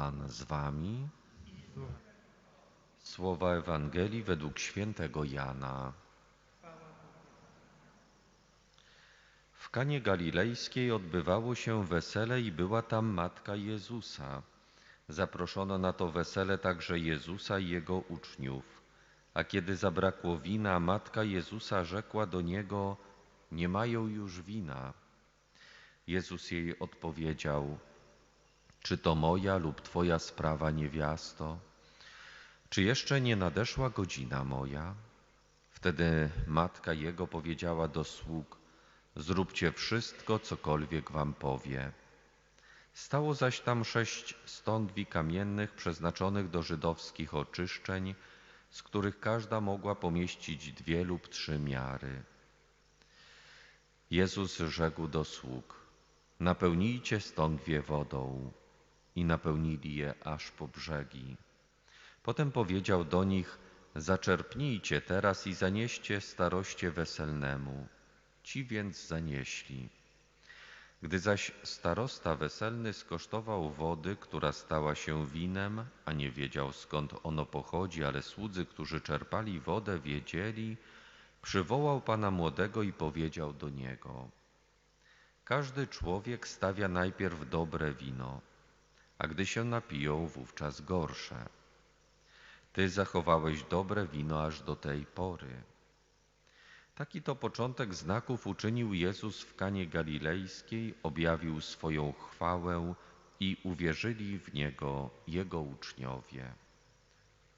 Pan z wami. Słowa Ewangelii według świętego Jana. W Kanie Galilejskiej odbywało się wesele i była tam matka Jezusa. Zaproszono na to wesele także Jezusa i jego uczniów. A kiedy zabrakło wina, matka Jezusa rzekła do niego: Nie mają już wina. Jezus jej odpowiedział: Czy to moja lub twoja sprawa, niewiasto? Czy jeszcze nie nadeszła godzina moja? Wtedy matka jego powiedziała do sług: Zróbcie wszystko, cokolwiek wam powie. Stało zaś tam sześć stądwi kamiennych przeznaczonych do żydowskich oczyszczeń, z których każda mogła pomieścić dwie lub trzy miary. Jezus rzekł do sług: Napełnijcie stądwie wodą. I napełnili je aż po brzegi. Potem powiedział do nich: Zaczerpnijcie teraz i zanieście staroście weselnemu. Ci więc zanieśli. Gdy zaś starosta weselny skosztował wody, która stała się winem, a nie wiedział skąd ono pochodzi, ale słudzy, którzy czerpali wodę, wiedzieli, przywołał pana młodego i powiedział do niego: Każdy człowiek stawia najpierw dobre wino, a gdy się napiją, wówczas gorsze. Ty zachowałeś dobre wino aż do tej pory. Taki to początek znaków uczynił Jezus w Kanie Galilejskiej, objawił swoją chwałę i uwierzyli w Niego Jego uczniowie.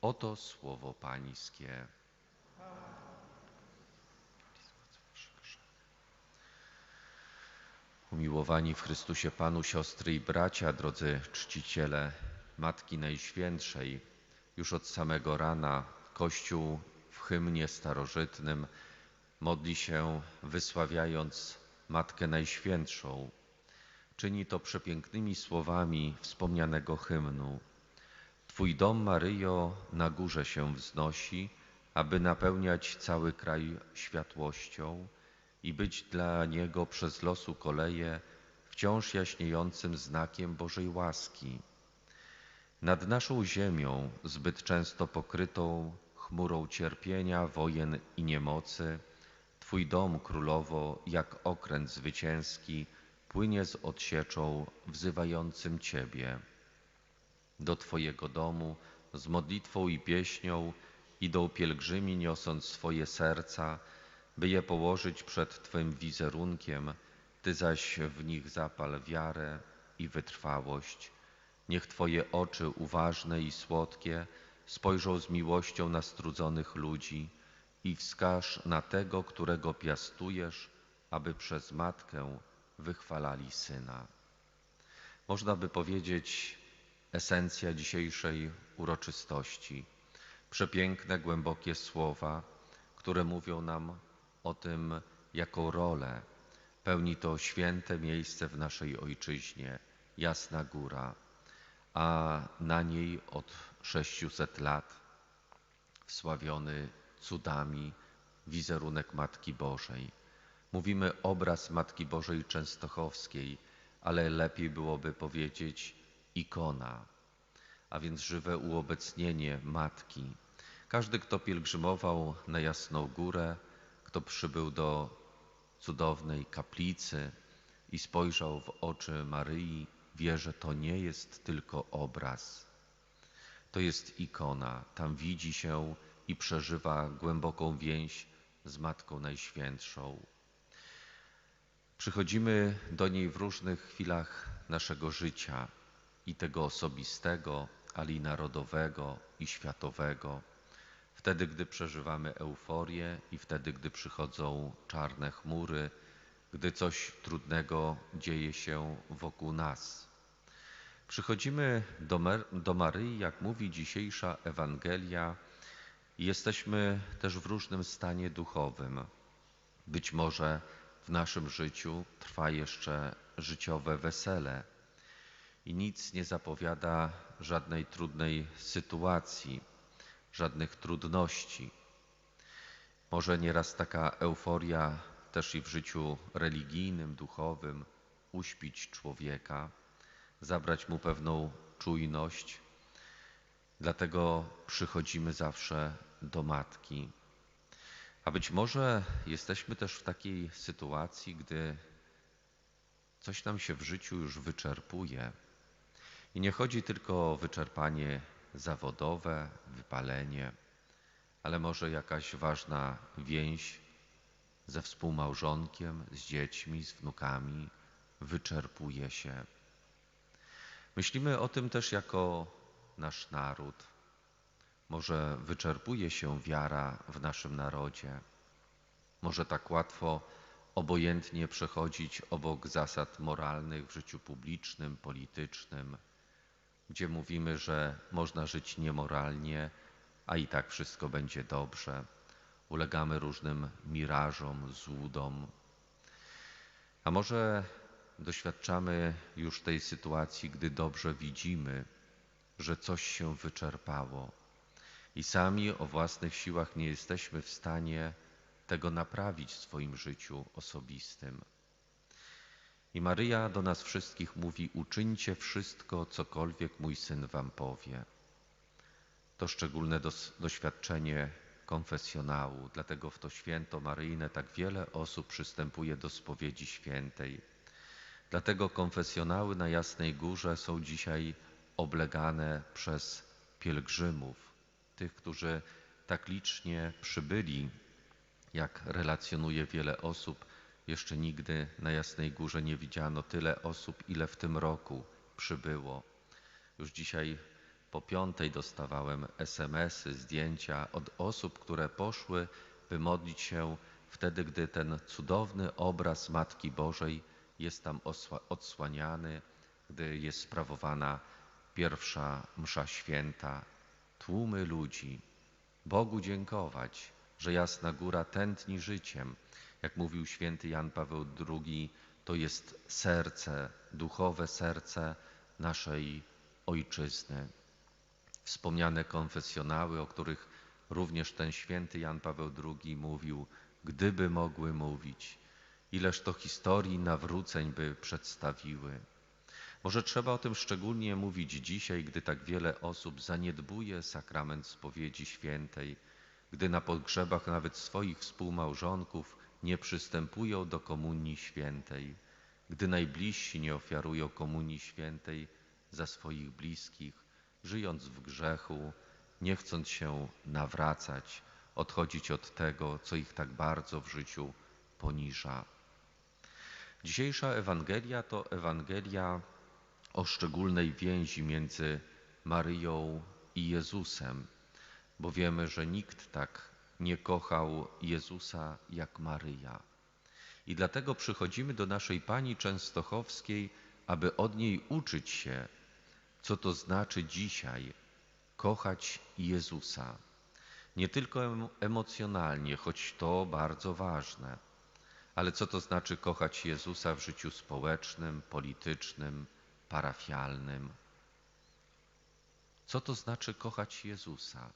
Oto słowo Pańskie. Umiłowani w Chrystusie Panu, siostry i bracia, drodzy czciciele Matki Najświętszej, już od samego rana Kościół w hymnie starożytnym modli się wysławiając Matkę Najświętszą. Czyni to przepięknymi słowami wspomnianego hymnu. Twój dom, Maryjo, na górze się wznosi, aby napełniać cały kraj światłością i być dla niego przez losu koleje wciąż jaśniejącym znakiem Bożej łaski. Nad naszą ziemią, zbyt często pokrytą chmurą cierpienia, wojen i niemocy, Twój dom, królowo, jak okręt zwycięski, płynie z odsieczą wzywającym Ciebie. Do Twojego domu z modlitwą i pieśnią idą pielgrzymi, niosąc swoje serca, by je położyć przed Twym wizerunkiem, Ty zaś w nich zapal wiarę i wytrwałość. Niech Twoje oczy uważne i słodkie spojrzą z miłością na strudzonych ludzi i wskaż na tego, którego piastujesz, aby przez Matkę wychwalali Syna. Można by powiedzieć esencja dzisiejszej uroczystości. Przepiękne, głębokie słowa, które mówią nam o tym, jaką rolę pełni to święte miejsce w naszej ojczyźnie, Jasna Góra, a na niej od 600 lat wsławiony cudami wizerunek Matki Bożej. Mówimy obraz Matki Bożej Częstochowskiej, ale lepiej byłoby powiedzieć ikona, a więc żywe uobecnienie Matki. Każdy, kto pielgrzymował na Jasną Górę, kto przybył do cudownej kaplicy i spojrzał w oczy Maryi, wie, że to nie jest tylko obraz. To jest ikona. Tam widzi się i przeżywa głęboką więź z Matką Najświętszą. Przychodzimy do niej w różnych chwilach naszego życia i tego osobistego, ale i narodowego i światowego. Wtedy, gdy przeżywamy euforię i wtedy, gdy przychodzą czarne chmury, gdy coś trudnego dzieje się wokół nas. Przychodzimy do, do Maryi, jak mówi dzisiejsza Ewangelia, i jesteśmy też w różnym stanie duchowym. Być może w naszym życiu trwa jeszcze życiowe wesele i nic nie zapowiada żadnej trudnej sytuacji, żadnych trudności. Może nieraz taka euforia też i w życiu religijnym, duchowym uśpić człowieka, zabrać mu pewną czujność. Dlatego przychodzimy zawsze do Matki. A być może jesteśmy też w takiej sytuacji, gdy coś nam się w życiu już wyczerpuje. I nie chodzi tylko o wyczerpanie zawodowe, wypalenie, ale może jakaś ważna więź ze współmałżonkiem, z dziećmi, z wnukami wyczerpuje się. Myślimy o tym też jako nasz naród. Może wyczerpuje się wiara w naszym narodzie. Może tak łatwo, obojętnie przechodzić obok zasad moralnych w życiu publicznym, politycznym, gdzie mówimy, że można żyć niemoralnie, a i tak wszystko będzie dobrze. Ulegamy różnym mirażom, złudom. A może doświadczamy już tej sytuacji, gdy dobrze widzimy, że coś się wyczerpało i sami o własnych siłach nie jesteśmy w stanie tego naprawić w swoim życiu osobistym. I Maryja do nas wszystkich mówi: Uczyńcie wszystko, cokolwiek mój syn wam powie. To szczególne doświadczenie konfesjonału, dlatego w to święto Maryjne tak wiele osób przystępuje do spowiedzi świętej. Dlatego konfesjonały na Jasnej Górze są dzisiaj oblegane przez pielgrzymów, tych, którzy tak licznie przybyli, jak relacjonuje wiele osób. Jeszcze nigdy na Jasnej Górze nie widziano tyle osób, ile w tym roku przybyło. Już dzisiaj po piątej dostawałem SMS-y, zdjęcia od osób, które poszły, by modlić się wtedy, gdy ten cudowny obraz Matki Bożej jest tam odsłaniany, gdy jest sprawowana pierwsza msza święta. Tłumy ludzi, Bogu dziękować, że Jasna Góra tętni życiem. Jak mówił święty Jan Paweł II, to jest serce, duchowe serce naszej ojczyzny. Wspomniane konfesjonały, o których również ten święty Jan Paweł II mówił, gdyby mogły mówić, ileż to historii nawróceń by przedstawiły. Może trzeba o tym szczególnie mówić dzisiaj, gdy tak wiele osób zaniedbuje sakrament spowiedzi świętej, gdy na pogrzebach nawet swoich współmałżonków nie przystępują do komunii świętej, gdy najbliżsi nie ofiarują komunii świętej za swoich bliskich, żyjąc w grzechu, nie chcąc się nawracać, odchodzić od tego, co ich tak bardzo w życiu poniża. Dzisiejsza Ewangelia to Ewangelia o szczególnej więzi między Maryją i Jezusem, bo wiemy, że nikt tak nie kochał Jezusa jak Maryja. I dlatego przychodzimy do naszej Pani Częstochowskiej, aby od niej uczyć się, co to znaczy dzisiaj kochać Jezusa. Nie tylko emocjonalnie, choć to bardzo ważne, ale co to znaczy kochać Jezusa w życiu społecznym, politycznym, parafialnym. Co to znaczy kochać Jezusa?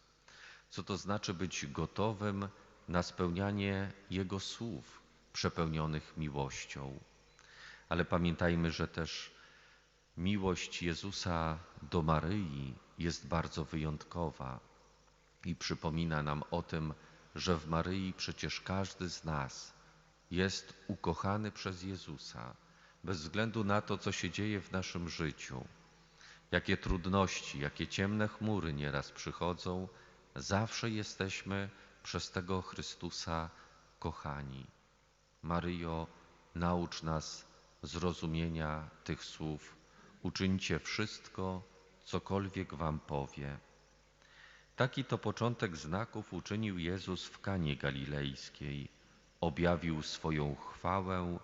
Co to znaczy być gotowym na spełnianie Jego słów przepełnionych miłością? Ale pamiętajmy, że też miłość Jezusa do Maryi jest bardzo wyjątkowa i przypomina nam o tym, że w Maryi przecież każdy z nas jest ukochany przez Jezusa bez względu na to, co się dzieje w naszym życiu, jakie trudności, jakie ciemne chmury nieraz przychodzą, zawsze jesteśmy przez tego Chrystusa kochani. Maryjo, naucz nas zrozumienia tych słów. Uczyńcie wszystko, cokolwiek wam powie. Taki to początek znaków uczynił Jezus w Kanie Galilejskiej. Objawił swoją chwałę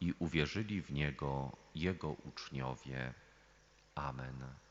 i uwierzyli w Niego Jego uczniowie. Amen.